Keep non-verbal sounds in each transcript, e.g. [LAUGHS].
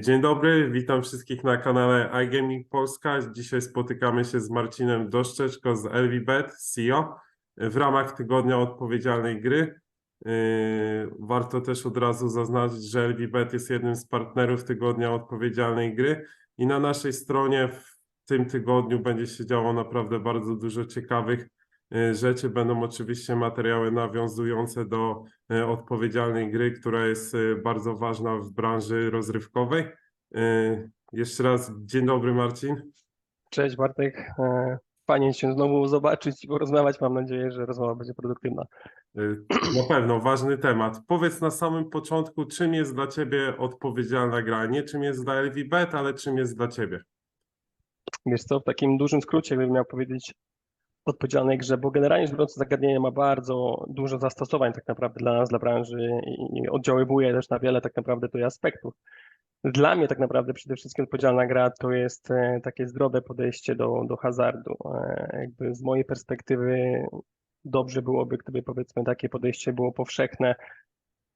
Dzień dobry, witam wszystkich na kanale iGaming Polska. Dzisiaj spotykamy się z Marcinem Doszczeczko z LVBet, CEO, w ramach Tygodnia Odpowiedzialnej Gry. Yy, Warto też od razu zaznaczyć, że LVBet jest jednym z partnerów Tygodnia Odpowiedzialnej Gry i na naszej stronie w tym tygodniu będzie się działo naprawdę bardzo dużo ciekawych rzeczy. Będą oczywiście materiały nawiązujące do e, odpowiedzialnej gry, która jest e, bardzo ważna w branży rozrywkowej. E, Jeszcze raz dzień dobry Marcin. Cześć Bartek. E, Fajnie się znowu zobaczyć i porozmawiać. Mam nadzieję, że rozmowa będzie produktywna. E, Na pewno ważny temat. Powiedz na samym początku, czym jest dla Ciebie odpowiedzialna gra? Nie czym jest dla LVBet, ale czym jest dla Ciebie? Wiesz co, w takim dużym skrócie bym miał powiedzieć odpowiedzialnej grze, bo generalnie rzecz biorąc zagadnienie ma bardzo dużo zastosowań tak naprawdę dla nas, dla branży i oddziaływuje też na wiele tak naprawdę tutaj aspektów. Dla mnie tak naprawdę przede wszystkim odpowiedzialna gra to jest e, takie zdrowe podejście do, do hazardu. E, Jakby z mojej perspektywy dobrze byłoby, gdyby powiedzmy takie podejście było powszechne,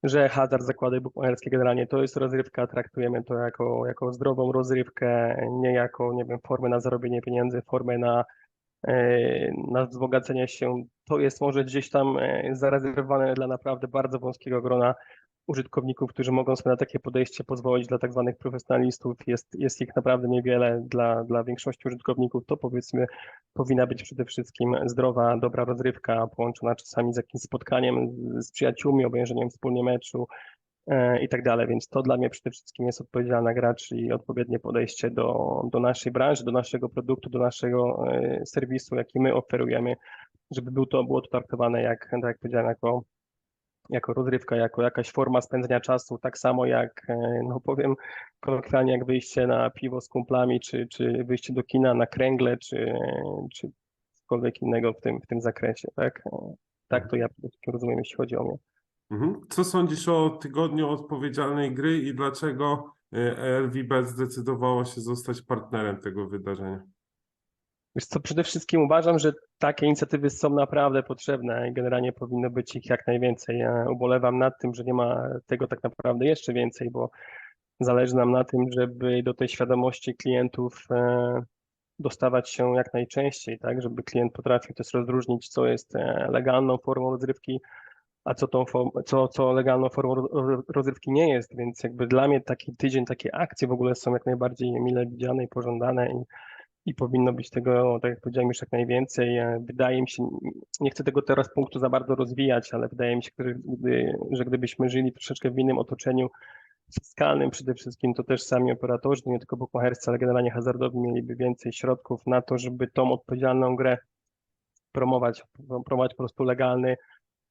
że hazard, zakłady bukmacherskie generalnie to jest rozrywka, traktujemy to jako, jako zdrową rozrywkę, nie jako, nie wiem, formę na zarobienie pieniędzy, formę na, na wzbogacenie się. To jest może gdzieś tam e, zarezerwowane dla naprawdę bardzo wąskiego grona użytkowników, którzy mogą sobie na takie podejście pozwolić dla tak zwanych profesjonalistów. Jest, jest ich naprawdę niewiele. Dla, dla większości użytkowników to powiedzmy powinna być przede wszystkim zdrowa, dobra rozrywka, połączona czasami z jakimś spotkaniem z, przyjaciółmi, obejrzeniem wspólnie meczu e, i tak dalej. Więc to dla mnie przede wszystkim jest odpowiedzialna gra, czyli odpowiednie podejście do, do naszej branży, do naszego produktu, do naszego e, serwisu, jaki my oferujemy, żeby był to, było to traktowane jak, tak jak powiedziałem, jako jako rozrywka, jako jakaś forma spędzenia czasu, tak samo jak, e, no powiem kolokwialnie, jak wyjście na piwo z kumplami, czy, czy wyjście do kina na kręgle, czy, czy cokolwiek innego w tym, w tym zakresie, tak? E, Tak to ja rozumiem, jeśli chodzi o mnie. Mhm. Co sądzisz o Tygodniu Odpowiedzialnej Gry i dlaczego e, LVBet zdecydowało się zostać partnerem tego wydarzenia? Wiesz co, przede wszystkim uważam, że takie inicjatywy są naprawdę potrzebne i generalnie powinno być ich jak najwięcej. Ja ubolewam nad tym, że nie ma tego tak naprawdę jeszcze więcej, bo zależy nam na tym, żeby do tej świadomości klientów e, dostawać się jak najczęściej, tak, żeby klient potrafił też rozróżnić, co jest e, legalną formą rozrywki, a co tą co, co legalną formą ro- ro- rozrywki nie jest, więc jakby dla mnie taki tydzień, takie akcje w ogóle są jak najbardziej mile widziane i pożądane i i powinno być tego, tak jak powiedziałem, już jak najwięcej. E, Wydaje mi się, nie chcę tego teraz punktu za bardzo rozwijać, ale wydaje mi się, że gdybyśmy żyli troszeczkę w innym otoczeniu fiskalnym przede wszystkim, to też sami operatorzy, nie tylko bukmacherscy, ale generalnie hazardowi mieliby więcej środków na to, żeby tą odpowiedzialną grę promować, promować po prostu legalny,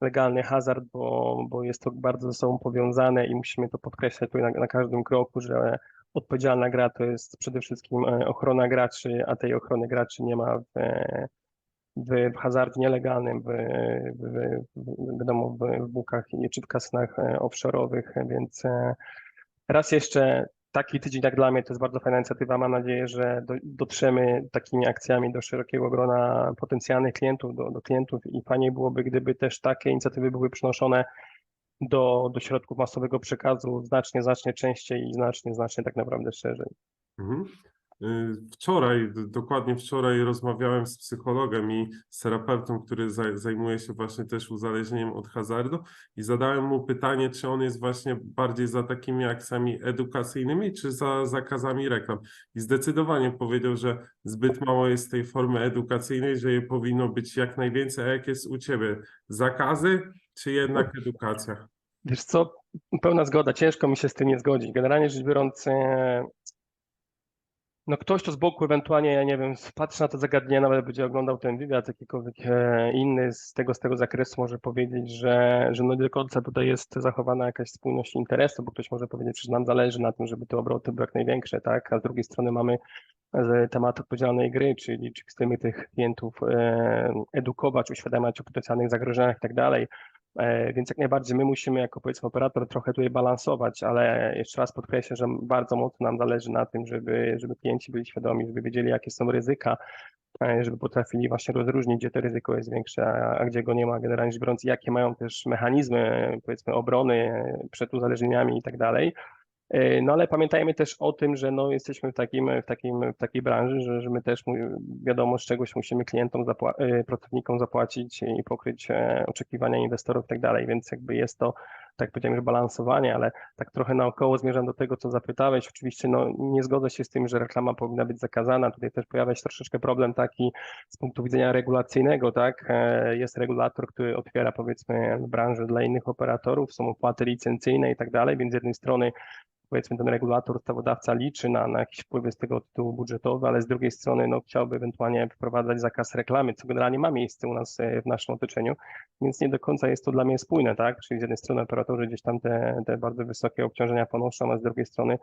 legalny hazard, bo, bo jest to bardzo ze sobą powiązane i musimy to podkreślać tutaj na, na każdym kroku, że odpowiedzialna gra to jest przede wszystkim e, ochrona graczy, a tej ochrony graczy nie ma w, e, w, w hazardzie nielegalnym, w, w, w, wiadomo, w, w bukach czy w kasynach e, offshore'owych, więc raz jeszcze taki tydzień jak dla mnie to jest bardzo fajna inicjatywa. Mam nadzieję, że do, dotrzemy takimi akcjami do szerokiego grona potencjalnych klientów, do, do klientów i fajnie byłoby, gdyby też takie inicjatywy były przynoszone do, do środków masowego przekazu znacznie, znacznie częściej i znacznie, znacznie tak naprawdę szerzej. Mhm. Y, Wczoraj, dokładnie wczoraj rozmawiałem z psychologiem i z terapeutą, który zaj- zajmuje się właśnie też uzależnieniem od hazardu i zadałem mu pytanie, czy on jest właśnie bardziej za takimi akcjami edukacyjnymi, czy za zakazami reklam. I zdecydowanie powiedział, że zbyt mało jest tej formy edukacyjnej, że jej powinno być jak najwięcej. A jak jest u Ciebie? Zakazy, czy jednak edukacja? Wiesz co, pełna zgoda, ciężko mi się z tym nie zgodzić. Generalnie rzecz biorąc, e, no ktoś to z boku ewentualnie, ja nie wiem, patrzy na to zagadnienie, nawet będzie oglądał ten wywiad, jakikolwiek e, inny z tego, z tego zakresu może powiedzieć, że, że no nie do końca tutaj jest zachowana jakaś spójność interesu, bo ktoś może powiedzieć, że nam zależy na tym, żeby te obroty były jak największe, tak, a z drugiej strony mamy e, temat odpowiedzialnej gry, czyli, czyli chcemy tych klientów e, edukować, uświadamiać o potencjalnych zagrożeniach i tak dalej. E, Więc jak najbardziej my musimy jako powiedzmy operator trochę tutaj balansować, ale jeszcze raz podkreślę, że bardzo mocno nam zależy na tym, żeby, żeby klienci byli świadomi, żeby wiedzieli jakie są ryzyka, e, żeby potrafili właśnie rozróżnić, gdzie to ryzyko jest większe, a, gdzie go nie ma, generalnie rzecz biorąc, jakie mają też mechanizmy powiedzmy obrony przed uzależnieniami i tak dalej. E, No ale pamiętajmy też o tym, że no, jesteśmy w, takim, w, takim, w takiej branży, że, że my też wiadomo z czegoś musimy klientom, zapła- e, pracownikom zapłacić i pokryć e, oczekiwania inwestorów i tak dalej, więc jakby jest to, tak powiedziałem, że balansowanie, ale tak trochę naokoło zmierzam do tego, co zapytałeś. Oczywiście no, nie zgodzę się z tym, że reklama powinna być zakazana. Tutaj też pojawia się troszeczkę problem taki z punktu widzenia regulacyjnego, tak? Jest regulator, który otwiera powiedzmy branżę dla innych operatorów, są opłaty licencyjne i tak dalej, więc z jednej strony powiedzmy ten regulator, ustawodawca liczy na, na jakieś wpływy z tego tytułu budżetowe, ale z drugiej strony no, chciałby ewentualnie wprowadzać zakaz reklamy, co generalnie ma miejsce u nas e, w naszym otoczeniu, więc nie do końca jest to dla mnie spójne, tak? Czyli z jednej strony operatorzy gdzieś tam te, te bardzo wysokie obciążenia ponoszą, a z drugiej strony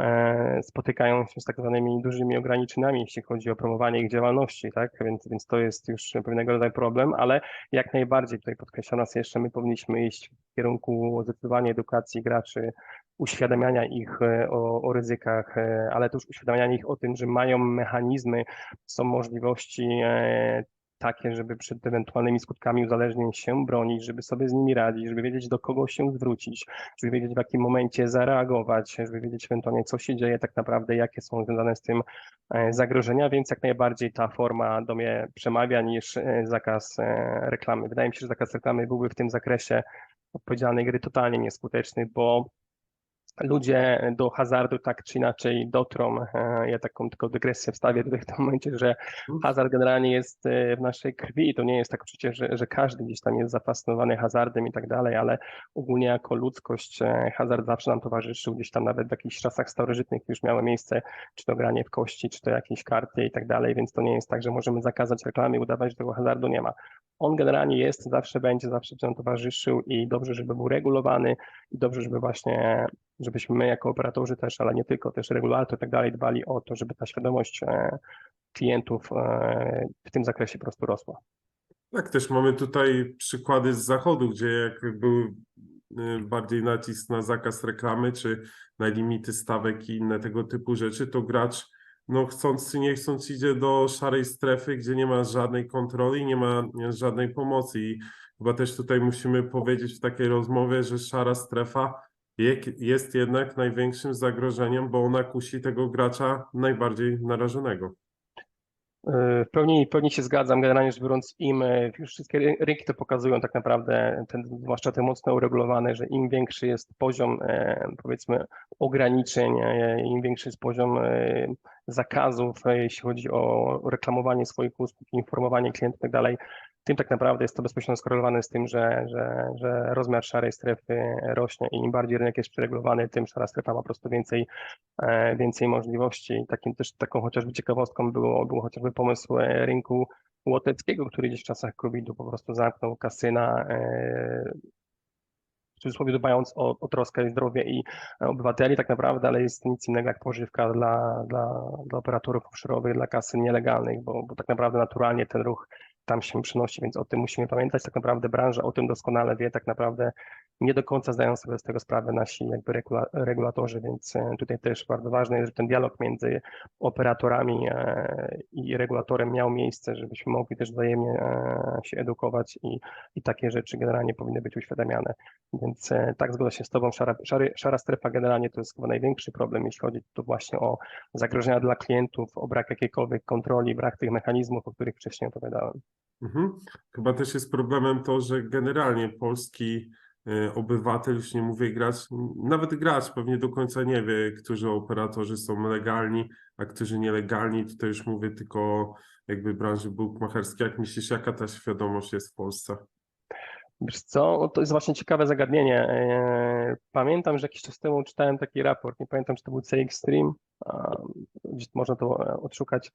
e, spotykają się z tak zwanymi dużymi ograniczeniami, jeśli chodzi o promowanie ich działalności, tak? Więc, więc to jest już pewnego rodzaju problem, ale jak najbardziej tutaj podkreślam raz jeszcze, my powinniśmy iść w kierunku zdecydowanie edukacji graczy, uświadamiania ich e, o, o ryzykach, e, ale też uświadamiania ich o tym, że mają mechanizmy, są możliwości e, takie, żeby przed ewentualnymi skutkami uzależnień się bronić, żeby sobie z nimi radzić, żeby wiedzieć do kogo się zwrócić, żeby wiedzieć w jakim momencie zareagować, żeby wiedzieć ewentualnie co się dzieje tak naprawdę, jakie są związane z tym zagrożenia, więc jak najbardziej ta forma do mnie przemawia niż zakaz reklamy. Wydaje mi się, że zakaz reklamy byłby w tym zakresie odpowiedzialnej gry totalnie nieskuteczny, bo ludzie do hazardu tak czy inaczej dotrą. E, Ja taką tylko dygresję wstawię tutaj w tym momencie, że hazard generalnie jest e, w naszej krwi. To nie jest tak przecież, że, że każdy gdzieś tam jest zafascynowany hazardem i tak dalej, ale ogólnie jako ludzkość e, hazard zawsze nam towarzyszył. Gdzieś tam nawet w jakichś czasach starożytnych już miało miejsce, czy to granie w kości, czy to jakieś karty i tak dalej, więc to nie jest tak, że możemy zakazać reklamy i udawać, że tego hazardu nie ma. On generalnie jest, zawsze będzie, zawsze nam towarzyszył i dobrze, żeby był regulowany i dobrze, żeby właśnie żebyśmy my jako operatorzy też, ale nie tylko, też regulator i tak dalej, dbali o to, żeby ta świadomość e, klientów e, w tym zakresie po prostu rosła. Tak, też mamy tutaj przykłady z zachodu, gdzie jak był y, bardziej nacisk na zakaz reklamy, czy na limity stawek i inne tego typu rzeczy, to gracz, no chcąc czy nie chcąc, idzie do szarej strefy, gdzie nie ma żadnej kontroli, nie ma żadnej pomocy. I chyba też tutaj musimy powiedzieć w takiej rozmowie, że szara strefa jest jednak największym zagrożeniem, bo ona kusi tego gracza najbardziej narażonego. E, W pełni, w pełni się zgadzam, generalnie rzecz biorąc im, e, już wszystkie ry- rynki to pokazują tak naprawdę, ten, zwłaszcza te mocno uregulowane, że im większy jest poziom e, powiedzmy ograniczeń, im większy jest poziom zakazów, jeśli chodzi o reklamowanie swoich usług, informowanie klientów i tak tym tak naprawdę jest to bezpośrednio skorelowane z tym, że, że, że rozmiar szarej strefy rośnie i im bardziej rynek jest przeregulowany, tym szara strefa ma po prostu więcej e, więcej możliwości. Takim też taką chociażby ciekawostką było, był chociażby pomysł e, rynku łoteckiego, który gdzieś w czasach COVID-u po prostu zamknął kasyna, e, w cudzysłowie dbając o, o troskę i zdrowie i obywateli tak naprawdę, ale jest nic innego jak pożywka dla, dla, dla operatorów offshore'owych, dla kasyn nielegalnych, bo, bo tak naprawdę naturalnie ten ruch tam się przynosi, więc o tym musimy pamiętać. Tak naprawdę branża o tym doskonale wie, tak naprawdę nie do końca zdają sobie z tego sprawę nasi jakby regula- regulatorzy, więc e, tutaj też bardzo ważne jest, że ten dialog między operatorami e, i regulatorem miał miejsce, żebyśmy mogli też wzajemnie e, się edukować i, i takie rzeczy generalnie powinny być uświadamiane. Więc tak, zgodzę się z Tobą, szara, szary, szara strefa generalnie to jest chyba największy problem, jeśli chodzi tu właśnie o zagrożenia dla klientów, o brak jakiejkolwiek kontroli, brak tych mechanizmów, o których wcześniej opowiadałem. Mhm. Chyba też jest problemem to, że generalnie polski y, obywatel, już nie mówię gracz, nawet gracz pewnie do końca nie wie, którzy operatorzy są legalni, a którzy nielegalni. Tutaj już mówię tylko jakby branży bookmacherskiej. Jak myślisz, jaka ta świadomość jest w Polsce? Wiesz co, to jest właśnie ciekawe zagadnienie. E, Pamiętam, że jakiś czas temu czytałem taki raport, nie pamiętam, czy to był CX Stream, można to e, odszukać,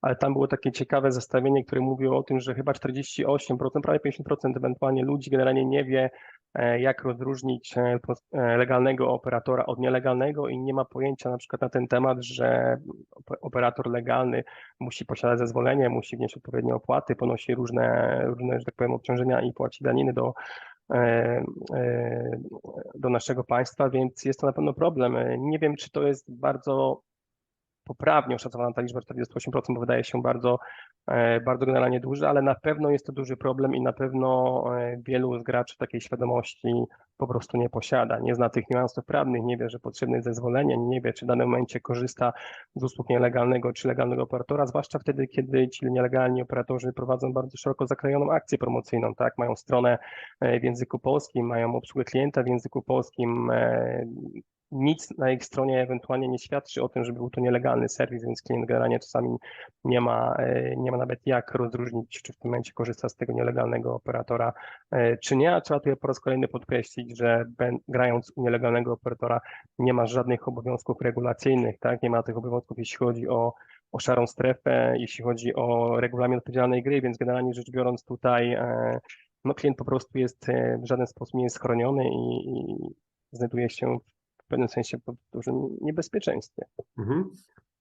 ale tam było takie ciekawe zestawienie, które mówiło o tym, że chyba 48%, prawie 50% ewentualnie ludzi generalnie nie wie, jak rozróżnić e, e, legalnego operatora od nielegalnego i nie ma pojęcia na przykład na ten temat, że op- operator legalny musi posiadać zezwolenie, musi wnieść odpowiednie opłaty, ponosi różne, różne, że tak powiem, obciążenia i płaci daniny do, e, e, do naszego państwa, więc jest to na pewno problem. E, Nie wiem, czy to jest bardzo poprawnie oszacowana ta liczba 48%, bo wydaje się bardzo e, bardzo generalnie duży, ale na pewno jest to duży problem i na pewno e, wielu z graczy takiej świadomości po prostu nie posiada. Nie zna tych niuansów prawnych, nie wie, że potrzebne jest zezwolenie, nie wie, czy w danym momencie korzysta z usług nielegalnego czy legalnego operatora, zwłaszcza wtedy, kiedy ci nielegalni operatorzy prowadzą bardzo szeroko zakrojoną akcję promocyjną, tak? Mają stronę e, w języku polskim, mają obsługę klienta w języku polskim, e, nic na ich stronie ewentualnie nie świadczy o tym, że był to nielegalny serwis, więc klient generalnie czasami nie ma, e, nie ma nawet jak rozróżnić, czy w tym momencie korzysta z tego nielegalnego operatora, e, czy nie. A trzeba tutaj po raz kolejny podkreślić, że grając u nielegalnego operatora nie ma żadnych obowiązków regulacyjnych, tak? Nie ma tych obowiązków, jeśli chodzi o, o szarą strefę, jeśli chodzi o regulamin odpowiedzialnej gry, więc generalnie rzecz biorąc tutaj e, no klient po prostu jest w żaden sposób nie jest chroniony i, i znajduje się pewnym sensie pod dużym niebezpieczeństwie. Mhm.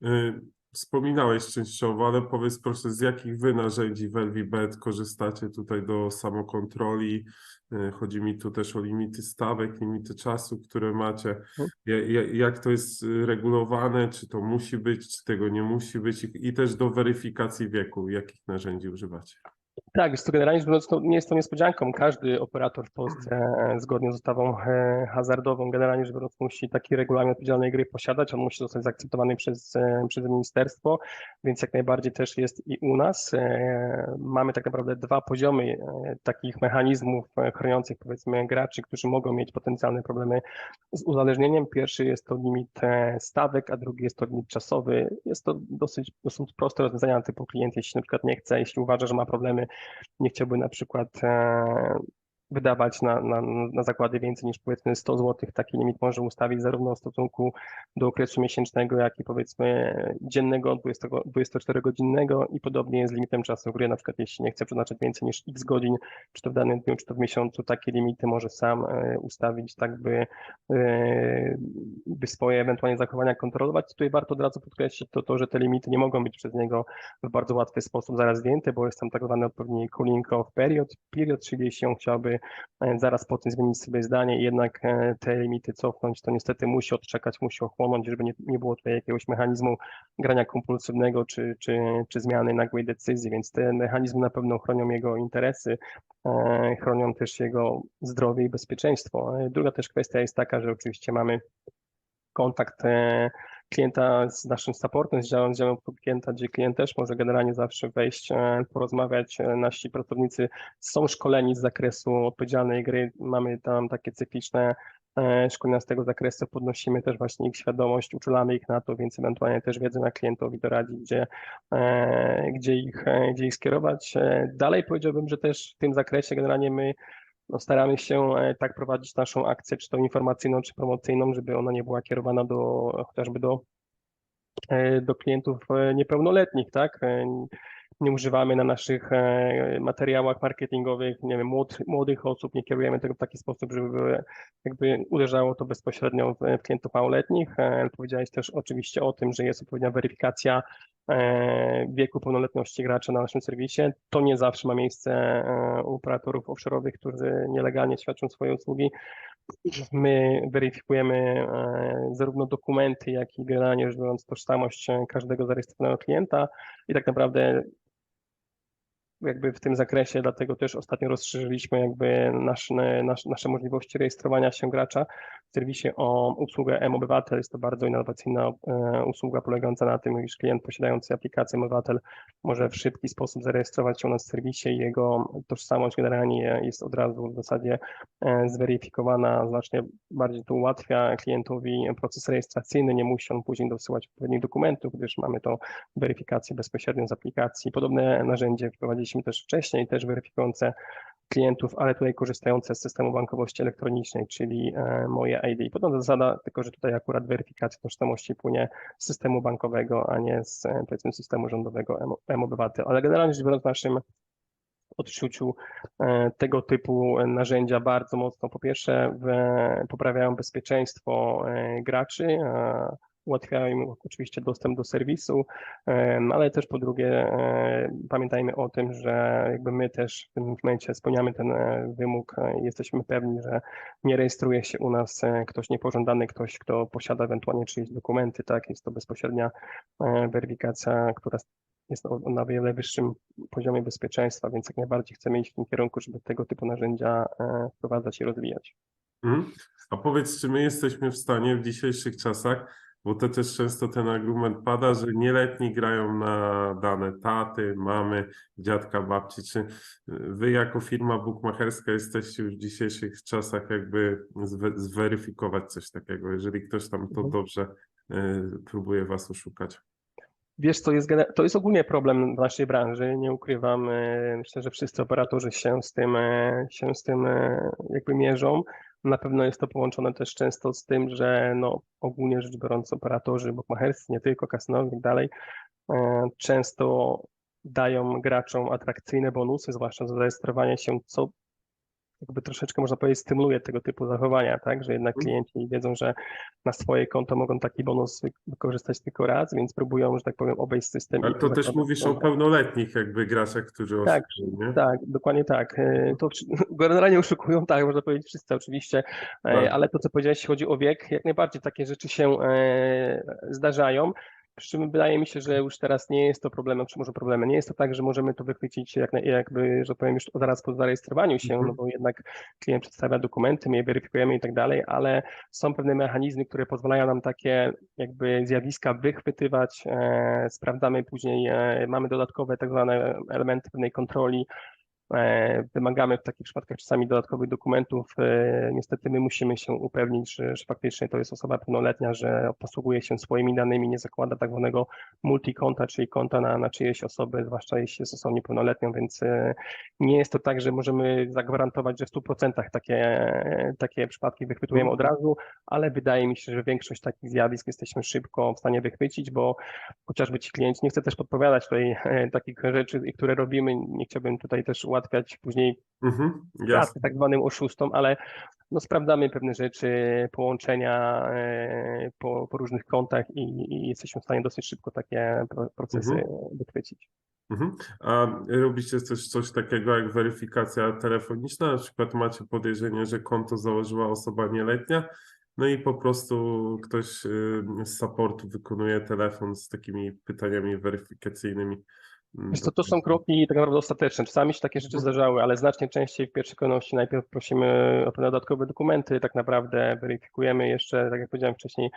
Y, Wspominałeś częściowo, ale powiedz proszę, z jakich wy narzędzi w LVBet korzystacie tutaj do samokontroli? Y, Chodzi mi tu też o limity stawek, limity czasu, które macie. Ja- Jak to jest y, regulowane? Czy to musi być, czy tego nie musi być? I też do weryfikacji wieku, jakich narzędzi używacie? Tak, jest to generalnie rzecz biorąc, to nie jest to niespodzianką. Każdy operator w Polsce e, zgodnie z ustawą e, hazardową generalnie rzecz biorąc musi taki regulamin odpowiedzialnej gry posiadać. On musi zostać zaakceptowany przez, e, przez ministerstwo, więc jak najbardziej też jest i u nas. Mamy tak naprawdę dwa poziomy takich mechanizmów chroniących powiedzmy graczy, którzy mogą mieć potencjalne problemy z uzależnieniem. Pierwszy jest to limit stawek, a drugi jest to limit czasowy. Jest to dosyć, dosyć proste rozwiązania typu klient, jeśli na przykład nie chce, jeśli uważa, że ma problemy, nie chciałby na przykład e, wydawać na, na, na zakłady więcej niż powiedzmy 100 zł, taki limit może ustawić zarówno w stosunku do okresu miesięcznego, jak i powiedzmy dziennego, 20 24-godzinnego i podobnie jest limitem czasu gry, na przykład jeśli nie chce przeznaczać więcej niż x godzin, czy to w danym dniu, czy to w miesiącu, takie limity może sam e, ustawić, tak by, e, by swoje ewentualnie zachowania kontrolować. Tutaj warto od razu podkreślić to, to, że te limity nie mogą być przez niego w bardzo łatwy sposób zaraz zdjęte, bo jest tam tak zwany odpowiedni cooling off period, period, czyli jeśli on chciałby e, zaraz po tym zmienić sobie zdanie i jednak e, te limity cofnąć, to niestety musi odczekać, musi ochłonąć, żeby nie, nie było tutaj jakiegoś mechanizmu grania kompulsywnego czy, czy, czy zmiany nagłej decyzji, więc te mechanizmy na pewno chronią jego interesy, e, chronią też jego zdrowie i bezpieczeństwo. Druga też kwestia jest taka, że oczywiście mamy kontakt klienta z naszym supportem, z działem, z działem klienta, gdzie klient też może generalnie zawsze wejść, e, porozmawiać. E, Nasi pracownicy są szkoleni z zakresu odpowiedzialnej gry. Mamy tam takie cykliczne e, szkolenia z tego zakresu, podnosimy też właśnie ich świadomość, uczulamy ich na to, więc ewentualnie też wiedzą, jak klientowi doradzić, gdzie, gdzie, ich, gdzie ich skierować. Dalej powiedziałbym, że też w tym zakresie generalnie my no, staramy się e, tak prowadzić naszą akcję, czy to informacyjną, czy promocyjną, żeby ona nie była kierowana do chociażby do, e, do klientów e, niepełnoletnich, tak? Nie używamy na naszych materiałach marketingowych, nie wiem, młod, młodych osób, nie kierujemy tego w taki sposób, żeby jakby uderzało to bezpośrednio w, klientów małoletnich. Powiedziałeś też oczywiście o tym, że jest odpowiednia weryfikacja wieku pełnoletności gracza na naszym serwisie. To nie zawsze ma miejsce e, u operatorów offshore'owych, którzy nielegalnie świadczą swoje usługi. My weryfikujemy e, zarówno dokumenty, jak i generalnie rzecz biorąc tożsamość e, każdego zarejestrowanego klienta i tak naprawdę jakby w tym zakresie, dlatego też ostatnio rozszerzyliśmy jakby nasz, nasz, nasze możliwości rejestrowania się gracza w serwisie o usługę M-Obywatel. Jest to bardzo innowacyjna e, usługa polegająca na tym, iż klient posiadający aplikację M-Obywatel może w szybki sposób zarejestrować się w serwisie i jego tożsamość generalnie jest od razu w zasadzie e, zweryfikowana, znacznie bardziej to ułatwia klientowi proces rejestracyjny, nie musi on później dosyłać odpowiednich dokumentów, gdyż mamy tą weryfikację bezpośrednią z aplikacji. Podobne narzędzie wprowadziliśmy też wcześniej, też weryfikujące klientów, ale tutaj korzystające z systemu bankowości elektronicznej, czyli e, moje ID. Podobna zasada, tylko że tutaj akurat weryfikacja tożsamości płynie z systemu bankowego, a nie z e, powiedzmy systemu rządowego M-Obywatel. Ale generalnie rzecz biorąc w naszym odczuciu e, tego typu narzędzia bardzo mocno po pierwsze poprawiają bezpieczeństwo graczy, ułatwiają im oczywiście dostęp do serwisu, ale też po drugie e, pamiętajmy o tym, że jakby my też w tym momencie spełniamy ten e, wymóg, e, jesteśmy pewni, że nie rejestruje się u nas ktoś niepożądany, ktoś, kto posiada ewentualnie czyjeś dokumenty, tak, jest to bezpośrednia weryfikacja, która jest na wiele wyższym poziomie bezpieczeństwa, więc jak najbardziej chcemy iść w tym kierunku, żeby tego typu narzędzia wprowadzać i rozwijać. Mhm. A powiedz, czy my jesteśmy w stanie w dzisiejszych czasach, bo to też często ten argument pada, że nieletni grają na dane taty, mamy, dziadka, babci. Czy wy jako firma bukmacherska jesteście już w dzisiejszych czasach jakby zwe- zweryfikować coś takiego, jeżeli ktoś tam to Mhm. dobrze y, próbuje was oszukać? Wiesz, to jest, to jest ogólnie problem w naszej branży, nie ukrywam. e, Myślę, że wszyscy operatorzy się z tym, e, się z tym e, jakby mierzą. Na pewno jest to połączone też często z tym, że no, ogólnie rzecz biorąc operatorzy, bookmacherscy, nie tylko kasynowi i tak dalej, e, często dają graczom atrakcyjne bonusy, zwłaszcza za zarejestrowanie się, co jakby troszeczkę można powiedzieć stymuluje tego typu zachowania, tak, że jednak Mhm. klienci wiedzą, że na swoje konto mogą taki bonus wy- wykorzystać tylko raz, więc próbują, że tak powiem, obejść system. Ale to też mówisz o pełnoletnich jakby graczach, którzy Tak, oszukują, nie? Tak, dokładnie tak. E, To wszy- [LAUGHS] generalnie oszukują, tak, można powiedzieć wszyscy oczywiście, e, Tak. ale to, co powiedziałeś, jeśli chodzi o wiek, jak najbardziej takie rzeczy się e, zdarzają. Przy czym wydaje mi się, że już teraz nie jest to problemem, czy może problemem. Nie jest to tak, że możemy to wychwycić jak, jakby, że powiem, już zaraz po zarejestrowaniu się, Mhm. no bo jednak klient przedstawia dokumenty, my je weryfikujemy i tak dalej, ale są pewne mechanizmy, które pozwalają nam takie jakby zjawiska wychwytywać, e, sprawdzamy później, e, mamy dodatkowe tak zwane elementy pewnej kontroli, Wymagamy w takich przypadkach czasami dodatkowych dokumentów. E, Niestety my musimy się upewnić, że, że faktycznie to jest osoba pełnoletnia, że posługuje się swoimi danymi, nie zakłada tak zwanego multikonta, czyli konta na, na czyjeś osoby, zwłaszcza jeśli jest osobą niepełnoletnią, więc e, nie jest to tak, że możemy zagwarantować, że w 100% takie, takie przypadki wychwytujemy od razu, ale wydaje mi się, że większość takich zjawisk jesteśmy szybko w stanie wychwycić, bo chociażby ci klienci, nie chcę też podpowiadać tutaj e, takich rzeczy, które robimy, nie chciałbym tutaj też ułatwiać później Mhm, tak zwanym oszustom, ale no sprawdzamy pewne rzeczy, połączenia e, po, po różnych kątach i, i jesteśmy w stanie dosyć szybko takie pro- procesy Mhm. wychwycić. Mhm. A robicie też coś takiego jak weryfikacja telefoniczna? Na przykład macie podejrzenie, że konto założyła osoba nieletnia, no i po prostu ktoś y, z supportu wykonuje telefon z takimi pytaniami weryfikacyjnymi. Mm, Wiesz co, to są kroki tak naprawdę ostateczne. Czasami się takie rzeczy Mhm. zdarzały, ale znacznie częściej w pierwszej kolejności najpierw prosimy o pewne dodatkowe dokumenty, tak naprawdę weryfikujemy jeszcze, tak jak powiedziałem wcześniej,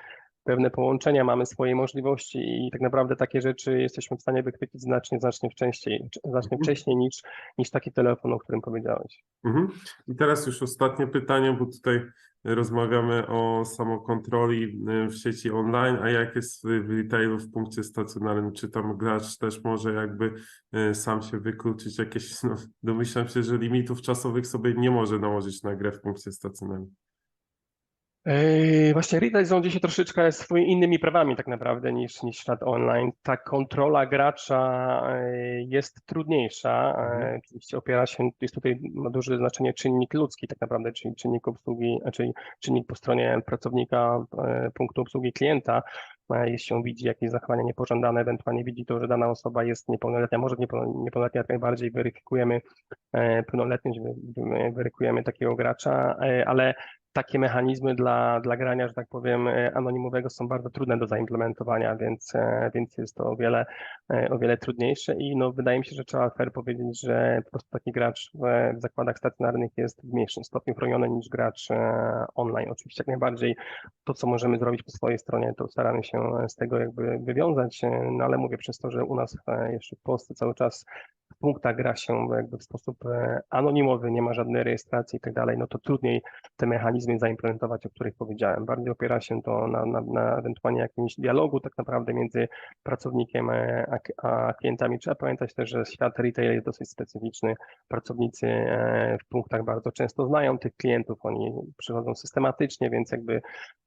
pewne połączenia, mamy swoje możliwości i tak naprawdę takie rzeczy jesteśmy w stanie wychwycić znacznie, znacznie wcześniej, znacznie Mhm. wcześniej niż, niż taki telefon, o którym powiedziałeś. Mhm. I teraz już ostatnie pytanie, bo tutaj rozmawiamy o samokontroli y, w sieci online, a jak jest w retailu w punkcie stacjonarnym? Czy tam gracz też może jakby y, sam się wykluczyć jakieś, no, domyślam się, że limitów czasowych sobie nie może nałożyć na grę w punkcie stacjonarnym. Właśnie retail rządzi się troszeczkę swoimi innymi prawami tak naprawdę niż, niż świat online. Ta kontrola gracza jest trudniejsza. Mhm. Oczywiście opiera się, jest tutaj ma duże znaczenie czynnik ludzki tak naprawdę, czyli czynnik obsługi, czyli czynnik po stronie pracownika punktu obsługi klienta. Jeśli on widzi jakieś zachowania niepożądane, ewentualnie widzi to, że dana osoba jest niepełnoletnia, może niepełno- niepełnoletnia jak najbardziej weryfikujemy pełnoletność, weryfikujemy takiego gracza, ale takie mechanizmy dla, dla grania, że tak powiem, e, anonimowego są bardzo trudne do zaimplementowania, więc, e, więc jest to o wiele, e, o wiele trudniejsze i no, wydaje mi się, że trzeba fair powiedzieć, że po prostu taki gracz w, zakładach stacjonarnych jest w mniejszym stopniu chroniony niż gracz online. Oczywiście jak najbardziej to, co możemy zrobić po swojej stronie, to staramy się z tego jakby wywiązać, no ale mówię przez to, że u nas jeszcze w Polsce cały czas punktach gra się jakby w sposób e, anonimowy, nie ma żadnej rejestracji i tak dalej, no to trudniej te mechanizmy zaimplementować, o których powiedziałem. Bardziej opiera się to na, na, na ewentualnie jakimś dialogu tak naprawdę między pracownikiem e, a, a klientami. Trzeba pamiętać też, że świat retail jest dosyć specyficzny. Pracownicy e, w punktach bardzo często znają tych klientów, oni przychodzą systematycznie, więc jakby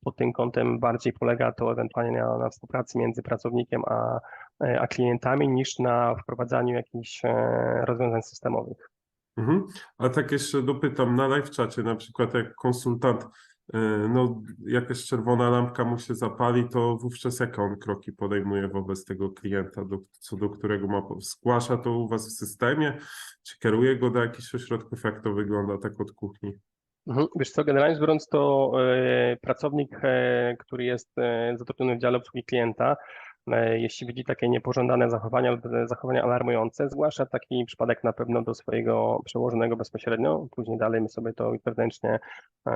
pod tym kątem bardziej polega to ewentualnie na, na współpracy między pracownikiem a, a klientami niż na wprowadzaniu jakichś e, rozwiązań systemowych. Mhm. A tak jeszcze dopytam, na live czacie na przykład jak konsultant, y, no jakaś czerwona lampka mu się zapali, to wówczas jakie on kroki podejmuje wobec tego klienta, do, co do którego ma, zgłasza to u was w systemie, czy kieruje go do jakichś ośrodków, jak to wygląda tak od kuchni? Mhm. Wiesz co, generalnie rzecz biorąc, to e, pracownik, e, który jest e, zatrudniony w dziale obsługi klienta, e, jeśli widzi takie niepożądane zachowania lub zachowania alarmujące, zgłasza taki przypadek na pewno do swojego przełożonego bezpośrednio, później dalej my sobie to wewnętrznie e,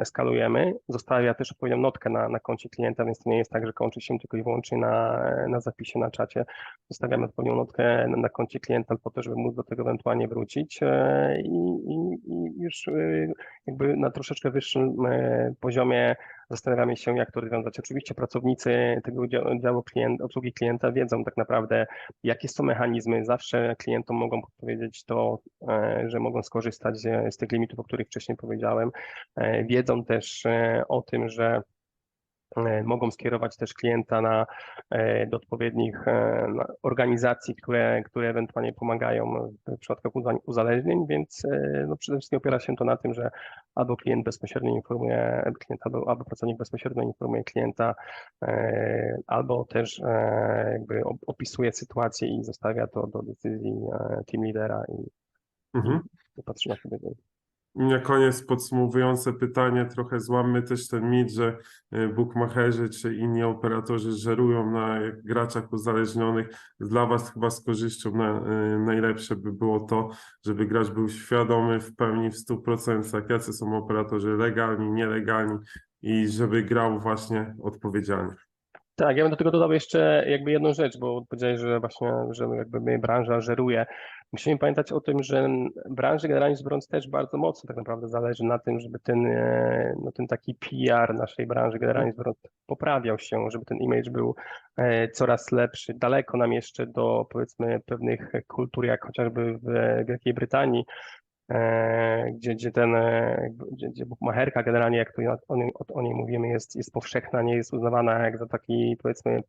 eskalujemy. Zostawia też odpowiednią notkę na, na koncie klienta, więc to nie jest tak, że kończy się tylko i wyłącznie na, na zapisie na czacie. Zostawiamy odpowiednią notkę na, na koncie klienta po to, żeby móc do tego ewentualnie wrócić e, i, i, i już e, jakby na troszeczkę wyższym e, poziomie zastanawiamy się, jak to rozwiązać. Oczywiście pracownicy tego dzia- działu klient, obsługi klienta wiedzą tak naprawdę, jakie są mechanizmy. Zawsze klientom mogą powiedzieć to, e, że mogą skorzystać z, tych limitów, o których wcześniej powiedziałem. E, Wiedzą też e, o tym, że mogą skierować też klienta na, e, do odpowiednich e, organizacji, które, które ewentualnie pomagają w przypadkach uza- uzależnień, więc e, no przede wszystkim opiera się to na tym, że albo klient bezpośrednio informuje klienta, albo, albo pracownik bezpośrednio informuje klienta, e, albo też e, jakby op- opisuje sytuację i zostawia to do decyzji e, team lidera i, Mhm. i patrzy na siebie. Na koniec podsumowujące pytanie, trochę złammy też ten mit, że y, bookmacherzy czy inni operatorzy żerują na graczach uzależnionych. Dla Was chyba z korzyścią na, y, najlepsze by było to, żeby gracz był świadomy w pełni, w 100%, jacy są operatorzy legalni, nielegalni i żeby grał właśnie odpowiedzialnie. Tak, ja bym do tego dodał jeszcze jakby jedną rzecz, bo powiedziałeś, że właśnie, że jakby branża żeruje. Musimy pamiętać o tym, że branży generalnie rzecz biorąc też bardzo mocno tak naprawdę zależy na tym, żeby ten, e, no ten taki PR naszej branży generalnie rzecz biorąc poprawiał się, żeby ten image był e, coraz lepszy. Daleko nam jeszcze do powiedzmy pewnych kultur, jak chociażby w Wielkiej Brytanii, e, gdzie, gdzie ten, e, gdzie, gdzie bukmacherka generalnie, jak to o, niej- o, o niej mówimy, jest, jest powszechna, nie jest uznawana jak za taki powiedzmy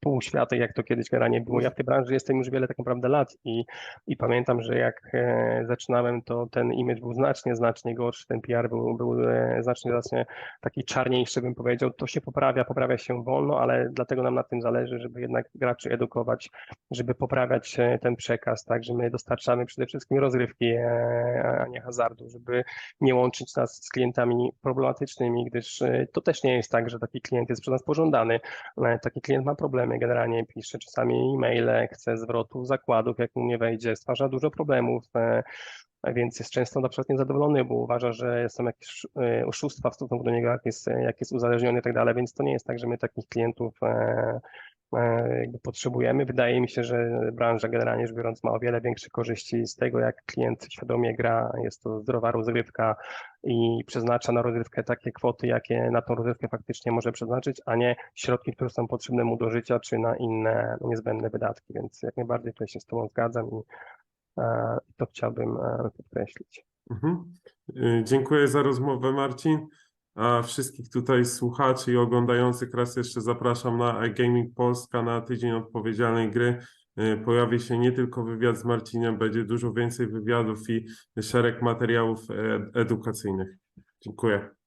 półświatek, jak to kiedyś generalnie było. Ja w tej branży jestem już wiele tak naprawdę lat i, i pamiętam, że jak e, zaczynałem, to ten image był znacznie, znacznie gorszy, ten PR był, był e, znacznie, znacznie taki czarniejszy, bym powiedział. To się poprawia, poprawia się wolno, ale dlatego nam na tym zależy, żeby jednak graczy edukować, żeby poprawiać e, ten przekaz, tak, że my dostarczamy przede wszystkim rozrywki, e, a nie hazardu, żeby nie łączyć nas z klientami problematycznymi, gdyż e, to też nie jest tak, że taki klient jest przez nas pożądany. E, Taki klient ma problemy, generalnie pisze czasami e-maile, chce zwrotów zakładów, jak mu nie wejdzie, stwarza dużo problemów, e, więc jest często na przykład niezadowolony, bo uważa, że są jakieś e, oszustwa w stosunku do niego, jak jest, jak jest uzależniony i tak dalej, więc to nie jest tak, że my takich klientów e, potrzebujemy. Wydaje mi się, że branża generalnie rzecz biorąc ma o wiele większe korzyści z tego, jak klient świadomie gra, jest to zdrowa rozgrywka i przeznacza na rozrywkę takie kwoty, jakie na tą rozrywkę faktycznie może przeznaczyć, a nie środki, które są potrzebne mu do życia, czy na inne niezbędne wydatki, więc jak najbardziej tutaj się z Tobą zgadzam i e, to chciałbym e, podkreślić. Mhm. Dziękuję za rozmowę, Marcin. A wszystkich tutaj słuchaczy i oglądających raz jeszcze zapraszam na iGaming Polska na tydzień odpowiedzialnej gry. Y, Pojawi się nie tylko wywiad z Marcinem, będzie dużo więcej wywiadów i szereg materiałów e, edukacyjnych. Dziękuję.